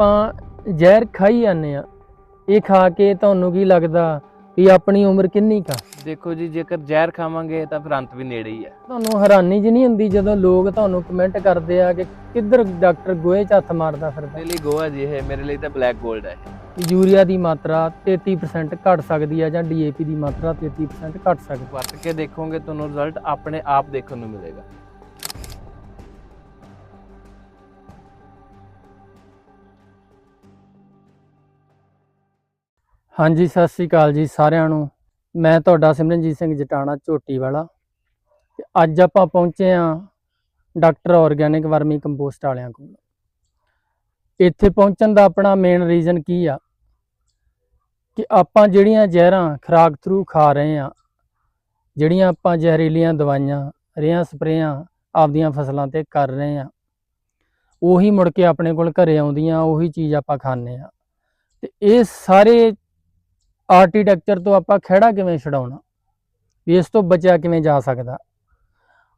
ਆਪਾਂ ਜ਼ਹਿਰ ਖਾਈ ਜਾਂਦੇ ਆ ਇਹ ਖਾ ਕੇ ਤੁਹਾਨੂੰ ਕੀ ਲੱਗਦਾ ਵੀ ਆਪਣੀ ਉਮਰ ਕਿੰਨੀ ਕਾ ਦੇਖੋ ਜੀ ਜੇਕਰ ਜ਼ਹਿਰ ਖਾਵਾਂਗੇ ਤਾਂ ਫਿਰ ਅੰਤ ਵੀ ਨੇੜੇ ਹੀ ਹੈ ਤੁਹਾਨੂੰ ਹੈਰਾਨੀ ਜੀ ਨਹੀਂ ਹੁੰਦੀ ਜਦੋਂ ਲੋਕ ਤੁਹਾਨੂੰ ਕਮੈਂਟ ਕਰਦੇ ਆ ਕਿ ਕਿੱਧਰ ਡਾਕਟਰ ਗੋਹੇ 'ਚ ਹੱਥ ਮਾਰਦਾ ਫਿਰਦਾ? ਮੇਰੇ ਲਈ ਗੋਆ ਜੀ ਇਹ ਮੇਰੇ ਲਈ ਤਾਂ ਬਲੈਕ 골ਡ ਹੈ ਯੂਰੀਆ ਦੀ ਮਾਤਰਾ 33% ਘਟ ਸਕਦੀ ਹੈ ਜਾਂ ਡੀਏਪੀ ਦੀ ਮਾਤਰਾ 33% ਘਟ ਸਕਦੀ ਵਰਤ ਕੇ ਦੇਖੋਗੇ ਤੁਹਾਨੂੰ ਰਿਜ਼ਲਟ ਆਪਣੇ ਆਪ ਦੇਖਣ ਨੂੰ ਮਿਲੇਗਾ। ਹਾਂਜੀ, ਸਤਿ ਸ੍ਰੀ ਅਕਾਲ ਜੀ ਸਾਰਿਆਂ ਨੂੰ। ਮੈਂ ਤੁਹਾਡਾ ਸਿਮਰਨਜੀਤ ਸਿੰਘ ਜਟਾਣਾ, ਝੋਟੀ ਵਾਲਾ। ਤੇ ਅੱਜ ਆਪਾਂ ਪਹੁੰਚੇ ਆ ਡਾਕਟਰ ਆਰਗੈਨਿਕ ਵਰਮੀ ਕੰਪੋਸਟ ਵਾਲਿਆਂ ਕੋਲ। ਇੱਥੇ ਪਹੁੰਚਣ ਦਾ ਆਪਣਾ ਮੇਨ ਰੀਜ਼ਨ ਕੀ ਆ? ਕਿ ਆਪਾਂ ਜਿਹੜੀਆਂ ਜ਼ਹਿਰਾਂ ਖਰਾਕ ਥਰੂ ਖਾ ਰਹੇ ਆ ਜਿਹੜੀਆਂ ਆਪਾਂ ਜ਼ਹਿਰੀਲੀਆਂ ਦਵਾਈਆਂ, ਰੇਹਾਂ ਸਪਰੇਆਂ ਆਪਦੀਆਂ ਫਸਲਾਂ ਤੇ ਕਰ ਰਹੇ ਆ ਉਹੀ ਮੁੜ ਕੇ ਆਪਣੇ ਕੋਲ ਘਰੇ ਆਉਂਦੀਆਂ, ਉਹੀ ਚੀਜ਼ ਆਪਾਂ ਖਾਂਦੇ ਆ ਤੇ ਇਹ ਸਾਰੇ ਆਰਕੀਟੈਕਚਰ ਤੋਂ ਆਪਾਂ ਖਿਹੜਾ ਕਿਵੇਂ ਛਡਾਉਣਾ? ਵੀ ਇਸ ਤੋਂ ਬਚਿਆ ਕਿਵੇਂ ਜਾ ਸਕਦਾ?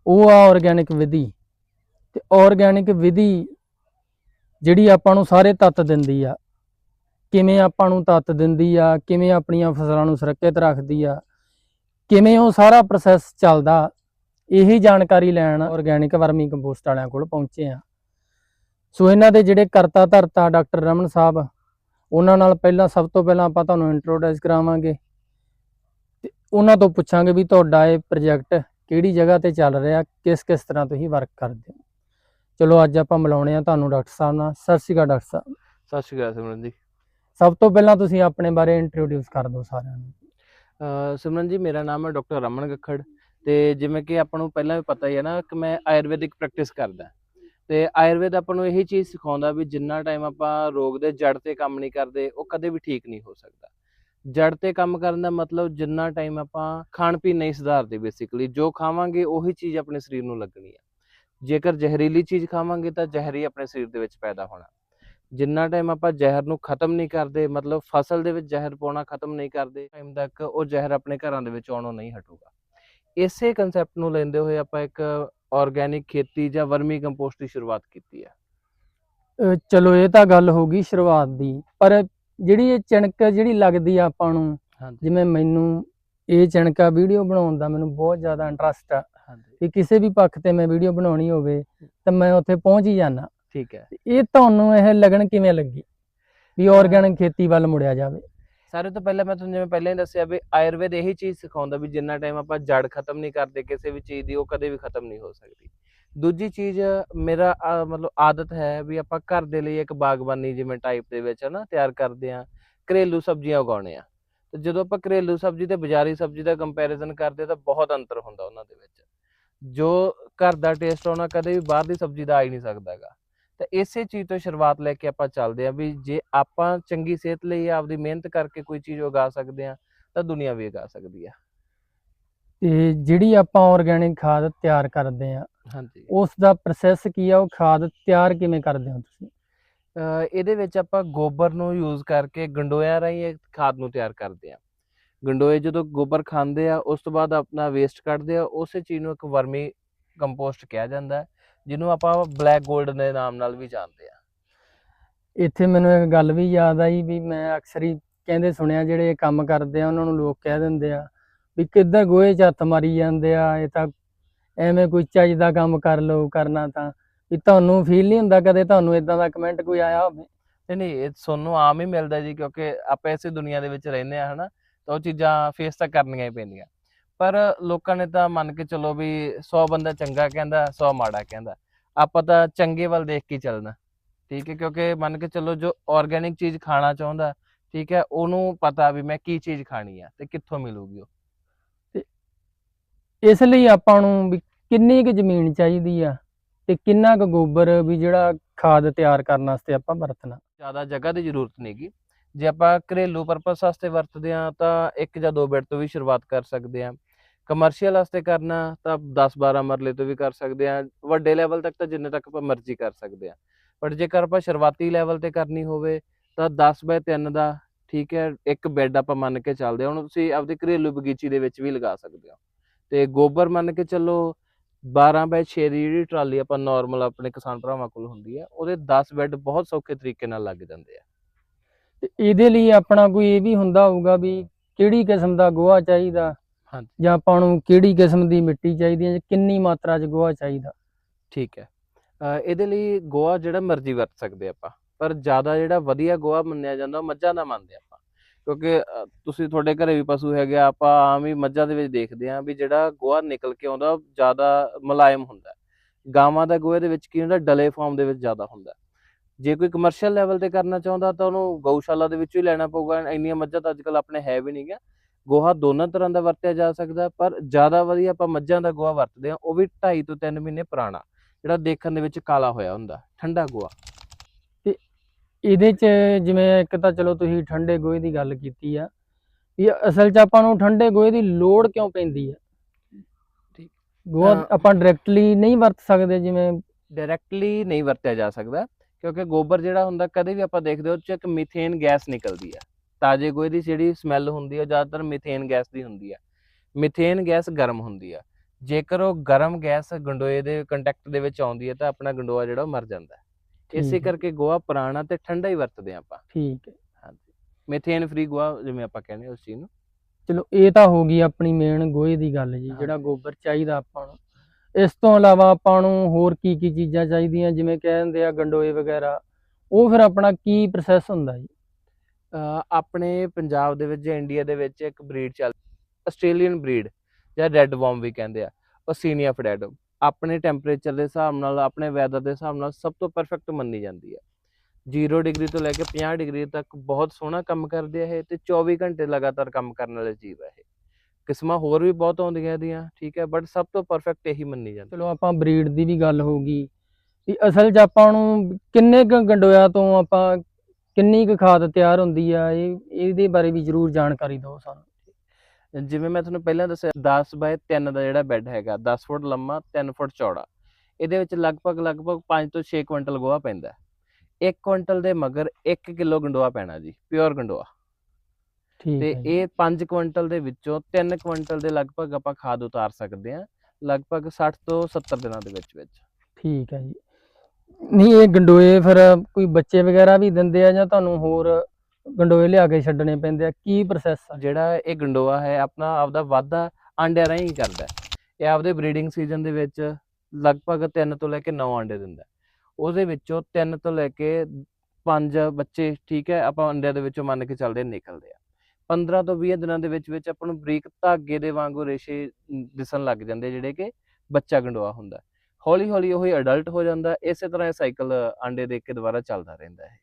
ਉਹ ਆ ਆਰਗੈਨਿਕ ਵਿਧੀ। ਤੇ ਆਰਗੈਨਿਕ ਵਿਧੀ ਜਿਹੜੀ ਆਪਾਂ ਨੂੰ ਸਾਰੇ ਤੱਤ ਦਿੰਦੀ ਆ। ਕਿਵੇਂ ਆਪਾਂ ਨੂੰ ਤੱਤ ਦਿੰਦੀ ਆ, ਕਿਵੇਂ ਆਪਣੀਆਂ ਫਸਲਾਂ ਨੂੰ ਸੁਰੱਖਿਅਤ ਰੱਖਦੀ ਆ, ਕਿਵੇਂ ਉਹ ਸਾਰਾ ਪ੍ਰੋਸੈਸ ਚੱਲਦਾ, ਇਹੀ ਜਾਣਕਾਰੀ ਲੈਣ ਆਰਗੈਨਿਕ ਵਰਮੀ ਕੰਪੋਸਟ ਵਾਲਿਆਂ ਕੋਲ ਪਹੁੰਚੇ ਆ। ਸੋ ਇਹਨਾਂ ਦੇ ਜਿਹੜੇ ਕਰਤਾ ਧਰਤਾ ਡਾਕਟਰ ਰਮਨ ਸਾਹਿਬ ਉਹਨਾਂ ਨਾਲ ਪਹਿਲਾਂ ਸਭ ਤੋਂ ਪਹਿਲਾਂ ਆਪਾਂ ਤੁਹਾਨੂੰ ਇੰਟਰੋਡਿਊਸ ਕਰਾਵਾਂਗੇ ਤੇ ਉਹਨਾਂ ਤੋਂ ਪੁੱਛਾਂਗੇ ਵੀ ਤੁਹਾਡਾ ਇਹ ਪ੍ਰੋਜੈਕਟ ਕਿਹੜੀ ਜਗ੍ਹਾ ਤੇ ਚੱਲ ਰਿਹਾ ਕਿਸ ਕਿਸ ਤਰ੍ਹਾਂ ਤੁਸੀਂ ਵਰਕ ਕਰਦੇ ਹੋ। ਚਲੋ ਅੱਜ ਆਪਾਂ ਮਿਲਾਉਣੇ ਆ ਤੁਹਾਨੂੰ ਡਾਕਟਰ ਸਾਹਿਬ ਨਾਲ। ਸਤਿ ਸ਼੍ਰੀ ਅਕਾਲ ਡਾਕਟਰ ਸਾਹਿਬ। ਸਤਿ ਸ਼੍ਰੀ ਅਕਾਲ ਸਿਮਰਨ ਜੀ। ਸਭ ਤੋਂ ਪਹਿਲਾਂ ਤੁਸੀਂ ਆਪਣੇ ਬਾਰੇ ਇੰਟਰੋਡਿਊਸ ਕਰ ਦਿਓ ਸਾਰਿਆਂ ਨੂੰ। ਸਿਮਰਨ ਜੀ ਮੇਰਾ ਨਾਮ ਹੈ ਡਾਕਟਰ ਰਮਨ ਗੱਖੜ ਤੇ ਜਿਵੇਂ ਕਿ ਆਪਾਂ ਨੂੰ ਪਹਿਲਾਂ ਵੀ ਪਤਾ ਹੀ ਹੈ ਨਾ ਕਿ ਮੈਂ ਆਯੁਰਵੈਦਿਕ ਪ੍ਰੈਕਟਿਸ ਕਰਦਾ। ਤੇ ਆਯੁਰਵੇਦ ਆਪਾਂ ਨੂੰ ਇਹੀ ਚੀਜ਼ ਸਿਖਾਉਂਦਾ ਵੀ ਜਿੰਨਾ ਟਾਈਮ ਆਪਾਂ ਰੋਗ ਦੇ ਜੜ ਤੇ ਕੰਮ ਨਹੀਂ ਕਰਦੇ, ਉਹ ਕਦੇ ਵੀ ਠੀਕ ਨਹੀਂ ਹੋ ਸਕਦਾ। ਜੜ ਤੇ ਕੰਮ ਕਰਨ ਦਾ ਮਤਲਬ ਜਿੰਨਾ ਟਾਈਮ ਆਪਾਂ ਖਾਣ ਪੀਣ ਨਹੀਂ ਸੁਧਾਰਦੇ ਬੇਸਿਕਲੀ ਜੋ ਖਾਵਾਂਗੇ ਉਹੀ ਚੀਜ਼ ਆਪਣੇ ਸਰੀਰ ਨੂੰ ਲੱਗਣੀ ਹੈ ਜੇਕਰ ਜ਼ਹਿਰੀਲੀ ਚੀਜ਼ ਖਾਵਾਂਗੇ ਤਾਂ ਜ਼ਹਿਰ ਹੀ ਆਪਣੇ ਸਰੀਰ ਦੇ ਵਿੱਚ ਪੈਦਾ ਹੋਣਾ। ਜਿੰਨਾ ਟਾਈਮ ਆਪਾਂ ਜ਼ਹਿਰ ਨੂੰ ਖਤਮ ਨਹੀਂ ਕਰਦੇ, ਮਤਲਬ ਫਸਲ ਦੇ ਵਿੱਚ ਜ਼ਹਿਰ ਪਾਉਣਾ ਖਤਮ ਨਹੀਂ ਕਰਦੇ ਟਾਈਮ ਤੱਕ ਉਹ ਜ਼ਹਿਰ ਆਪਣੇ ਘਰਾਂ ਦੇ ਵਿੱਚ ਆਉਣੋਂ ਨਹੀਂ ਹਟੂਗਾ। ਇਸੇ ਕਨਸੈਪਟ ਨੂੰ ਲੈਂਦੇ ਹੋਏ ਆਪਾਂ ਇੱਕ ਆਰਗੈਨਿਕ ਖੇਤੀ ਜਾਂ ਵਰਮੀ ਕੰਪੋਸਟ ਦੀ ਸ਼ੁਰੂਆਤ ਕੀਤੀ ਹੈ। ਚਲੋ ਇਹ ਤਾਂ ਗੱਲ ਹੋ ਗਈ ਸ਼ੁਰੂਆਤ ਦੀ। ਪਰ ਜਿਹੜੀ ਇਹ ਚਣਕ ਜਿਹੜੀ ਲੱਗਦੀ ਆ ਆਪਾਂ ਨੂੰ ਜਿਵੇਂ ਮੈਨੂੰ ਇਹ ਚਣਕਾ ਵੀਡੀਓ ਬਣਾਉਣ ਦਾ ਮੈਨੂੰ ਬਹੁਤ ਜ਼ਿਆਦਾ ਇੰਟਰਸਟ ਆ। ਕਿ ਕਿਸੇ ਵੀ ਪੱਖ ਤੇ ਮੈਂ ਵੀਡੀਓ ਬਣਾਉਣੀ ਹੋਵੇ ਤਾਂ ਮੈਂ ਉੱਥੇ ਪਹੁੰਚ ਹੀ ਜਾਣਾ ਠੀਕ ਹੈ। ਇਹ ਤੁਹਾਨੂੰ ਇਹ ਲੱਗਣ ਕਿਵੇਂ ਲੱਗੀ? ਵੀ ਆਰਗੈਨਿਕ ਖੇਤੀ ਵੱਲ ਮੁੜਿਆ ਜਾਵੇ। ਸਾਰੇ ਤੋਂ ਪਹਿਲਾਂ ਮੈਂ ਤੁਹਾਨੂੰ ਜਿਵੇਂ ਪਹਿਲਾਂ ਹੀ ਦੱਸਿਆ ਵੀ ਆਯੁਰਵੇਦ ਇਹੀ ਚੀਜ਼ ਸਿਖਾਉਂਦਾ ਵੀ ਜਿੰਨਾ ਟਾਈਮ ਆਪਾਂ ਜੜ ਖਤਮ ਨਹੀਂ ਕਰਦੇ ਕਿਸੇ ਵੀ ਚੀਜ਼ ਦੀ, ਉਹ ਕਦੇ ਵੀ ਖਤਮ ਨਹੀਂ ਹੋ ਸਕਦੀ। ਦੂਜੀ ਚੀਜ਼ ਮੇਰਾ ਮਤਲਬ ਆਦਤ ਹੈ ਵੀ ਆਪਾਂ ਘਰ ਦੇ ਲਈ ਇੱਕ ਬਾਗਬਾਨੀ ਜਿਵੇਂ ਟਾਈਪ ਦੇ ਵਿੱਚ ਹਨਾ ਤਿਆਰ ਕਰਦੇ ਆ ਘਰੇਲੂ ਸਬਜ਼ੀਆਂ ਉਗਾਉਣੇ ਆ ਤੇ ਜਦੋਂ ਆਪਾਂ ਘਰੇਲੂ ਸਬਜ਼ੀ ਤੇ ਬਾਜ਼ਾਰੀ ਸਬਜ਼ੀ ਦਾ ਕੰਪੈਰੀਜ਼ਨ ਕਰਦੇ ਤਾਂ ਬਹੁਤ ਅੰਤਰ ਹੁੰਦਾ ਉਹਨਾਂ ਦੇ ਵਿੱਚ। ਜੋ ਘਰ ਦਾ ਟੇਸਟ ਆਉਣਾ ਕਦੇ ਵੀ ਬਾਹਰ ਦੀ ਸਬਜ਼ੀ ਦਾ ਆ ਹੀ ਨਹੀਂ ਸਕਦਾਗਾ ਤਾਂ ਇਸੇ ਚੀਜ਼ ਤੋਂ ਸ਼ੁਰੂਆਤ ਲੈ ਕੇ ਆਪਾਂ ਚੱਲਦੇ ਆ ਵੀ ਜੇ ਆਪਾਂ ਚੰਗੀ ਸਿਹਤ ਲਈ ਆਪਦੀ ਮਿਹਨਤ ਕਰਕੇ ਕੋਈ ਚੀਜ਼ ਉਗਾ ਸਕਦੇ ਆ ਤਾਂ ਦੁਨੀਆ ਵੀ ਉਗਾ ਸਕਦੀ ਆ। ਤੇ ਜਿਹੜੀ ਆਪਾਂ ਆਰਗੈਨਿਕ ਖਾਦ ਤਿਆਰ ਕਰਦੇ ਆ ਹਾਂਜੀ। ਉਸ ਦਾ ਪ੍ਰੋਸੈਸ ਕੀ ਆ? ਉਹ ਖਾਦ ਤਿਆਰ ਕਿਵੇਂ ਕਰਦੇ ਹੋ ਤੁਸੀਂ? ਇਹਦੇ ਵਿੱਚ ਆਪਾਂ ਗੋਬਰ ਨੂੰ ਯੂਜ਼ ਕਰਕੇ ਗੰਡੋਇਆਂ ਰਾਹੀਂ ਖਾਦ ਨੂੰ ਤਿਆਰ ਕਰਦੇ ਆ ਗੰਡੋਏ ਜਦੋਂ ਗੋਬਰ ਖਾਂਦੇ ਆ ਉਸ ਤੋਂ ਬਾਅਦ ਆਪਣਾ ਵੇਸਟ ਕੱਢਦੇ ਆ ਉਸੇ ਚੀਜ਼ ਨੂੰ ਇੱਕ ਵਰਮੀ ਕੰਪੋਸਟ ਕਿਹਾ ਜਾਂਦਾ ਹੈ। ਜਿਹਨੂੰ ਆਪਾਂ ਬਲੈਕ 골ਡ ਦੇ ਨਾਮ ਨਾਲ ਵੀ ਜਾਣਦੇ ਆ। ਇੱਥੇ ਮੈਨੂੰ ਇੱਕ ਗੱਲ ਵੀ ਯਾਦ ਆਈ ਵੀ ਮੈਂ ਅਕਸਰ ਹੀ ਕਹਿੰਦੇ ਸੁਣਿਆ ਜਿਹੜੇ ਕੰਮ ਕਰਦੇ ਆ ਉਹਨਾਂ ਨੂੰ ਲੋਕ ਕਹਿ ਦਿੰਦੇ ਆ ਵੀ ਕਿੱਦਾਂ ਗੋਹੇ 'ਚ ਹੱਥ ਮਾਰੀ ਜਾਂਦੇ ਆ ਇਹ ਤਾਂ ਐਵੇਂ ਕੋਈ ਚੱਜ ਦਾ ਕੰਮ ਕਰ ਲਓ ਕਰਨਾ ਤਾਂ। ਵੀ ਤੁਹਾਨੂੰ ਫੀਲ ਨਹੀਂ ਹੁੰਦਾ ਕਦੇ ਤੁਹਾਨੂੰ ਇਦਾਂ ਦਾ ਕਮੈਂਟ ਕੋਈ ਆਇਆ ਹੋਵੇ? ਨਹੀਂ ਨਹੀਂ ਇਹ ਤੁਹਾਨੂੰ ਆਮ ਹੀ ਮਿਲਦਾ ਜੀ ਕਿਉਂਕਿ ਆਪਾਂ ਇਸੇ ਦੁਨੀਆ ਦੇ ਵਿੱਚ ਰਹਿੰਦੇ ਆ ਹਨਾ। ਤਾਂ ਉਹ ਚੀਜ਼ਾਂ ਫੇਸ ਤਾਂ ਕਰਨੀਆਂ ਹੀ ਪੈਂਦੀਆਂ। ਪਰ ਲੋਕਾਂ ਨੇ ਤਾਂ ਮੰਨ ਕੇ ਚਲੋ ਵੀ 100 ਬੰਦਾ ਚੰਗਾ ਕਹਿੰਦਾ 100 ਮਾੜਾ ਕਹਿੰਦਾ। ਆਪਾਂ ਤਾਂ ਚੰਗੇ ਵੱਲ ਦੇਖ ਕੇ ਚੱਲਣਾ। ਠੀਕ ਹੈ, ਕਿਉਂਕਿ ਮੰਨ ਕੇ ਚਲੋ ਜੋ ਆਰਗੈਨਿਕ ਚੀਜ਼ ਖਾਣਾ ਚਾਹੁੰਦਾ, ਠੀਕ ਹੈ, ਉਹਨੂੰ ਪਤਾ ਵੀ ਮੈਂ ਕੀ ਚੀਜ਼ ਖਾਣੀ ਆ ਤੇ ਕਿੱਥੋਂ ਮਿਲੂਗੀ ਉਹ। ਇਸ ਲਈ ਆਪਾਂ ਨੂੰ ਵੀ ਕਿੰਨੀ ਕੁ ਜ਼ਮੀਨ ਚਾਹੀਦੀ ਆ ਤੇ ਕਿੰਨਾ ਕੁ ਗੋਬਰ ਵੀ ਜਿਹੜਾ ਖਾਦ ਤਿਆਰ ਕਰਨ ਵਾਸਤੇ ਆਪਾਂ ਵਰਤਣਾ। ਜ਼ਿਆਦਾ ਜਗ੍ਹਾ ਦੀ ਜ਼ਰੂਰਤ ਨਹੀਂਗੀ ਜੇ ਆਪਾਂ ਘਰੇਲੂ ਪਰਪਸ ਵਾਸਤੇ ਵਰਤਦੇ ਆ ਤਾਂ ਇੱਕ ਜਾਂ ਦੋ ਬੈੱਡ ਤੋਂ ਵੀ ਸ਼ੁਰੂਆਤ ਕਰ ਸਕਦੇ ਆ ਕਮਰਸ਼ੀਅਲ ਵਾਸਤੇ ਕਰਨਾ, ਤਾਂ 10 12 ਮਰਲੇ ਤੋਂ ਵੀ ਕਰ ਸਕਦੇ ਆ ਵੱਡੇ ਲੈਵਲ ਤੱਕ ਤਾਂ ਜਿੰਨੇ ਤੱਕ ਆਪਾਂ ਮਰਜ਼ੀ ਕਰ ਸਕਦੇ ਆ ਪਰ ਜੇਕਰ ਆਪਾਂ ਸ਼ੁਰੂਆਤੀ ਲੈਵਲ ਤੇ ਕਰਨੀ ਹੋਵੇ, ਤਾਂ 10 ਬਾਏ 3 ਦਾ ਠੀਕ ਹੈ, ਇੱਕ ਬੈੱਡ ਆਪਾਂ ਮੰਨ ਕੇ ਚੱਲਦੇ ਹਾਂ। ਉਹਨੂੰ ਤੁਸੀਂ ਆਪਦੀ ਘਰੇਲੂ ਬਗੀਚੀ ਦੇ ਵਿੱਚ ਵੀ ਲਗਾ ਸਕਦੇ ਹੋ। ਤੇ ਗੋਬਰ ਮੰਨ ਕੇ ਚੱਲੋ 12 ਬਾਏ 6 ਦੀ ਜਿਹੜੀ ਟਰਾਲੀ ਆਪਾਂ ਨਾਰਮਲ ਆਪਣੇ ਕਿਸਾਨ ਭਰਾਵਾਂ ਕੋਲ ਹੁੰਦੀ ਹੈ, ਉਹਦੇ 10 ਬੈੱਡ ਬਹੁਤ ਸੌਖੇ ਤਰੀਕੇ ਨਾਲ ਲੱਗ ਜਾਂਦੇ ਆ। ਤੇ ਇਹਦੇ ਲਈ ਆਪਣਾ ਕੋਈ ਇਹ ਵੀ ਹੁੰਦਾ ਹੋਊਗਾ ਵੀ ਕਿਹੜੀ ਕਿਸਮ ਦਾ ਗੋਹਾ ਚਾਹੀਦਾ ਹਾਂਜੀ। ਜਾਂ ਆਪਾਂ ਨੂੰ ਕਿਹੜੀ ਕਿਸਮ ਦੀ ਮਿੱਟੀ ਚਾਹੀਦੀ ਹੈ ਜਾਂ ਕਿੰਨੀ ਮਾਤਰਾ 'ਚ ਗੋਹਾ ਚਾਹੀਦਾ? ਠੀਕ ਹੈ। ਇਹਦੇ ਲਈ ਗੋਹਾ ਜਿਹੜਾ ਮਰਜ਼ੀ ਵਰਤ ਸਕਦੇ ਆਪਾਂ ਪਰ ਜ਼ਿਆਦਾ ਜਿਹੜਾ ਵਧੀਆ ਗੋਹਾ ਮੰਨਿਆ ਜਾਂਦਾ ਮੱਝਾਂ ਦਾ ਮੰਨਦੇ ਆਪਾਂ। ਕਿਉਂਕਿ ਤੁਸੀਂ ਤੁਹਾਡੇ ਘਰੇ ਵੀ ਪਸ਼ੂ ਹੈਗੇ ਆਪਾਂ ਆਮ ਹੀ ਮੱਝਾਂ ਦੇ ਵਿੱਚ ਦੇਖਦੇ ਆ ਵੀ ਜਿਹੜਾ ਗੋਹਾ ਨਿਕਲ ਕੇ ਆਉਂਦਾ ਜ਼ਿਆਦਾ ਮੁਲਾਇਮ ਹੁੰਦਾ। ਗਾਵਾਂ ਦਾ ਗੋਹੇ ਦੇ ਵਿੱਚ ਕੀ ਹੁੰਦਾ ਡਲੇ ਫਾਰਮ ਦੇ ਵਿੱਚ ਜ਼ਿਆਦਾ ਹੁੰਦਾ। ਜੇ ਕੋਈ ਕਮਰਸ਼ੀਅਲ ਲੈਵਲ ਤੇ ਕਰਨਾ ਚਾਹੁੰਦਾ ਤਾਂ ਉਹਨੂੰ ਗਊਸ਼ਾਲਾ ਦੇ ਵਿੱਚੋਂ ਹੀ ਲੈਣਾ ਪਊਗਾ ਇੰਨੀਆਂ ਮੱਝਾਂ ਤਾਂ ਅੱਜਕੱਲ ਆਪਣੇ ਹੈ ਵੀ ਨਹੀਂ ਗਾ ਗੋਹਾ ਦੋਨਾਂ ਤਰ੍ਹਾਂ ਦਾ ਵਰਤਿਆ ਜਾ ਸਕਦਾ ਪਰ ਜ਼ਿਆਦਾ ਵਧੀਆ ਆਪਾਂ ਮੱਝਾਂ ਦਾ ਗੋਹਾ ਵਰਤਦੇ ਆ ਉਹ ਵੀ 2.5 ਤੋਂ 3 ਮਹੀਨੇ ਪੁਰਾਣਾ ਜਿਹੜਾ ਦੇਖਣ ਦੇ ਵਿੱਚ ਕਾਲਾ ਹੋਇਆ ਹੁੰਦਾ ਠੰਡਾ ਗੋਹਾ। ਇਹਦੇ 'ਚ ਜਿਵੇਂ ਇੱਕ ਤਾਂ ਚਲੋ ਤੁਸੀਂ ਠੰਡੇ ਗੋਹੇ ਦੀ ਗੱਲ ਕੀਤੀ ਆ ਵੀ ਅਸਲ 'ਚ ਆਪਾਂ ਨੂੰ ਠੰਡੇ ਗੋਹੇ ਦੀ ਲੋੜ ਕਿਉਂ ਪੈਂਦੀ ਆ? ਠੀਕ। ਗੋਹਾ ਆਪਾਂ ਡਾਇਰੈਕਟਲੀ ਨਹੀਂ ਵਰਤ ਸਕਦੇ ਜਿਵੇਂ ਡਾਇਰੈਕਟਲੀ ਨਹੀਂ ਵਰਤਿਆ ਜਾ ਸਕਦਾ ਕਿਉਂਕਿ ਗੋਬਰ ਜਿਹੜਾ ਹੁੰਦਾ ਕਦੇ ਵੀ ਆਪਾਂ ਦੇਖਦੇ ਹਾਂ ਉਹ 'ਚ ਇੱਕ ਮੀਥੇਨ ਗੈਸ ਨਿਕਲਦੀ ਆ। ਤਾਜ਼ੇ ਗੋਹੇ ਦੀ ਜਿਹੜੀ ਸਮੈਲ ਹੁੰਦੀ ਆ ਜ਼ਿਆਦਾਤਰ ਮੀਥੇਨ ਗੈਸ ਦੀ ਹੁੰਦੀ ਆ। ਮੀਥੇਨ ਗੈਸ ਗਰਮ ਹੁੰਦੀ ਆ। ਜੇਕਰ ਉਹ ਗਰਮ ਗੈਸ ਗੰਡੋਏ ਦੇ ਕੰਟੈਕਟ ਦੇ ਵਿੱਚ ਆਉਂਦੀ ਹੈ ਤਾਂ ਆਪਣਾ ਗੰਡੋਆ ਜਿਹੜਾ ਮਰ ਜਾਂਦਾ। ਹੈ ਇਸੇ ਹੈ। ਕਰਕੇ ਗੋਹਾ ਪੁਰਾਣਾ ਤੇ ਠੰਡਾ ਹੀ ਵਰਤਦੇ ਹਾਂ ਆਪਾਂ। ਠੀਕ ਹੈ। ਹਾਂਜੀ। ਮੀਥੇਨ ਫ੍ਰੀ ਗੋਹਾ ਜਿਵੇਂ ਆਪਾਂ ਕਹਿੰਦੇ ਹਾਂ ਉਸ ਚੀਜ਼ ਨੂੰ। ਚਲੋ ਇਹ ਤਾਂ ਹੋ ਗਈ ਆਪਣੀ ਮੇਨ ਗੋਹੇ ਦੀ ਗੱਲ ਜੀ ਜਿਹੜਾ। ਗੋਬਰ ਚਾਹੀਦਾ ਆਪਾਂ ਨੂੰ। ਇਸ ਤੋਂ ਇਲਾਵਾ ਆਪਾਂ ਨੂੰ ਹੋਰ ਕੀ ਕੀ ਚੀਜ਼ਾਂ ਚਾਹੀਦੀਆਂ ਜਿਵੇਂ ਕਹਿੰਦੇ ਆ ਗੰਡੋਏ ਵਗੈਰਾ। ਉਹ ਫਿਰ ਆਪਣਾ ਕੀ ਪ੍ਰੋਸੈਸ ਹੁੰਦਾ ਜੀ? ਆਪਣੇ ਪੰਜਾਬ ਦੇ ਵਿੱਚ ਜਾਂ ਇੰਡੀਆ ਦੇ ਵਿੱਚ ਇੱਕ ਬਰੀਡ ਚੱਲ ਆਸਟ੍ਰੇਲੀਅਨ ਬਰੀਡ ਜਾਂ ਰੈੱਡ ਵਰਮ ਵੀ ਕਹਿੰਦੇ ਆ ਓਸੀਨੀਆ ਫੈਡੈਡਮ ਆਪਣੇ ਟੈਂਪਰੇਚਰ ਦੇ ਹਿਸਾਬ ਨਾਲ, ਆਪਣੇ ਵੈਦਰ ਦੇ ਹਿਸਾਬ ਨਾਲ ਸਭ ਤੋਂ ਪਰਫੈਕਟ ਮੰਨੀ ਜਾਂਦੀ ਹੈ 0 ਡਿਗਰੀ ਤੋਂ ਲੈ ਕੇ 50 ਡਿਗਰੀ ਤੱਕ ਬਹੁਤ ਸੋਹਣਾ ਕੰਮ ਕਰਦੇ ਆ ਇਹ ਤੇ 24 ਘੰਟੇ ਲਗਾਤਾਰ ਕੰਮ ਕਰਨ ਵਾਲੇ ਜੀਵ ਹੈ ਇਹ। ਕਿਸਮਾਂ ਹੋਰ ਵੀ ਬਹੁਤ ਆਉਂਦੀਆਂ ਇਹਦੀਆਂ, ਠੀਕ ਹੈ ਬਟ ਸਭ ਤੋਂ ਪਰਫੈਕਟ ਇਹੀ ਮੰਨੀ ਜਾਂਦੀ ਚਲੋ ਆਪਾਂ ਬਰੀਡ ਦੀ ਵੀ ਗੱਲ ਹੋ ਗਈ। ਵੀ ਅਸਲ 'ਚ ਆਪਾਂ ਨੂੰ ਕਿੰਨੇ ਗੰਡੋਇਆ ਤੋਂ ਆਪਾਂ ਕਿੰਨੀ ਕੁ ਖਾਦ ਤਿਆਰ ਹੁੰਦੀ ਆ ਇਹ ਇਹਦੇ ਬਾਰੇ ਵੀ ਜ਼ਰੂਰ ਜਾਣਕਾਰੀ ਦਿਓ ਸਾਨੂੰ। ਜਿਵੇਂ ਮੈਂ ਤੁਹਾਨੂੰ ਪਹਿਲਾਂ ਦੱਸਿਆ 10 ਬਾਏ 3 ਦਾ ਜਿਹੜਾ ਬੈੱਡ ਹੈਗਾ 10 ਫੁੱਟ ਲੰਮਾ 3 ਫੁੱਟ ਚੌੜਾ। ਇਹਦੇ ਵਿੱਚ ਲਗਭਗ ਲਗਭਗ 5 ਤੋਂ 6 ਕੁਇੰਟਲ ਗੋਹਾ ਪੈਂਦਾ ਹੈ। ਇੱਕ ਕੁਇੰਟਲ ਦੇ ਮਗਰ 1 ਕਿਲੋ ਗੰਡੋਆ ਪੈਣਾ ਜੀ ਪਿਓਰ ਗੰਡੋਆ। ਤੇ। ਇਹ 5 ਕੁਇੰਟਲ ਦੇ ਵਿੱਚੋਂ 3 ਕੁਇੰਟਲ ਦੇ ਲਗਭਗ ਆਪਾਂ ਖਾਦ ਉਤਾਰ ਸਕਦੇ ਹਾਂ ਲਗਭਗ 60 ਤੋਂ 70 ਦਿਨਾਂ ਦੇ ਵਿੱਚ ਵਿੱਚ। ਠੀਕ ਹੈ ਜੀ। ਨਹੀਂ, ਇਹ ਗੰਡੋਏ ਫਿਰ ਕੋਈ ਬੱਚੇ ਵਗੈਰਾ ਵੀ ਦਿੰਦੇ ਆ ਜਾਂ ਤੁਹਾਨੂੰ ਹੋਰ ਗੰਡੋਏ ਲਿਆ ਕੇ ਛੱਡਣੇ ਪੈਂਦੇ ਆ? ਕੀ ਪ੍ਰੋਸੈਸ ਆ? ਜਿਹੜਾ ਇਹ ਗੰਡੋਆ ਹੈ, ਆਪਣਾ ਆਪਦਾ ਵਾਧਾ ਆਂਡਿਆਂ ਰਾਹੀਂ ਹੀ ਕਰਦਾ ਇਹ ਆਪਦੇ ਬਰੀਡਿੰਗ ਸੀਜ਼ਨ ਦੇ ਵਿੱਚ ਲਗਭਗ 3 ਤੋਂ ਲੈ ਕੇ 9 ਆਂਡੇ ਦਿੰਦਾ ਉਹਦੇ ਵਿੱਚੋਂ 3 ਤੋਂ ਲੈ ਕੇ 5 ਬੱਚੇ, ਠੀਕ ਹੈ, ਆਪਾਂ ਅੰਡਿਆਂ ਦੇ ਵਿੱਚੋਂ ਮੰਨ ਕੇ ਚੱਲਦੇ ਨਿਕਲਦੇ ਆ। 15 ਤੋਂ 20 ਦਿਨਾਂ ਦੇ ਵਿੱਚ ਵਿੱਚ ਆਪਾਂ ਨੂੰ ਬਰੀਕ ਧਾਗੇ ਦੇ ਵਾਂਗੂ ਰੇਸ਼ੇ ਦਿਸਣ ਲੱਗ ਜਾਂਦੇ ਜਿਹੜੇ ਕਿ ਬੱਚਾ ਗੰਡੋਆ ਹੁੰਦਾ ਹੌਲੀ ਹੌਲੀ ਉਹ ਅਡਲਟ ਹੋ ਜਾਂਦਾ। ਇਸੇ ਤਰ੍ਹਾਂ ਇਹ ਸਾਈਕਲ ਆਂਡੇ ਦੇ ਕੇ ਦੁਬਾਰਾ ਚੱਲਦਾ ਰਹਿੰਦਾ ਹੈ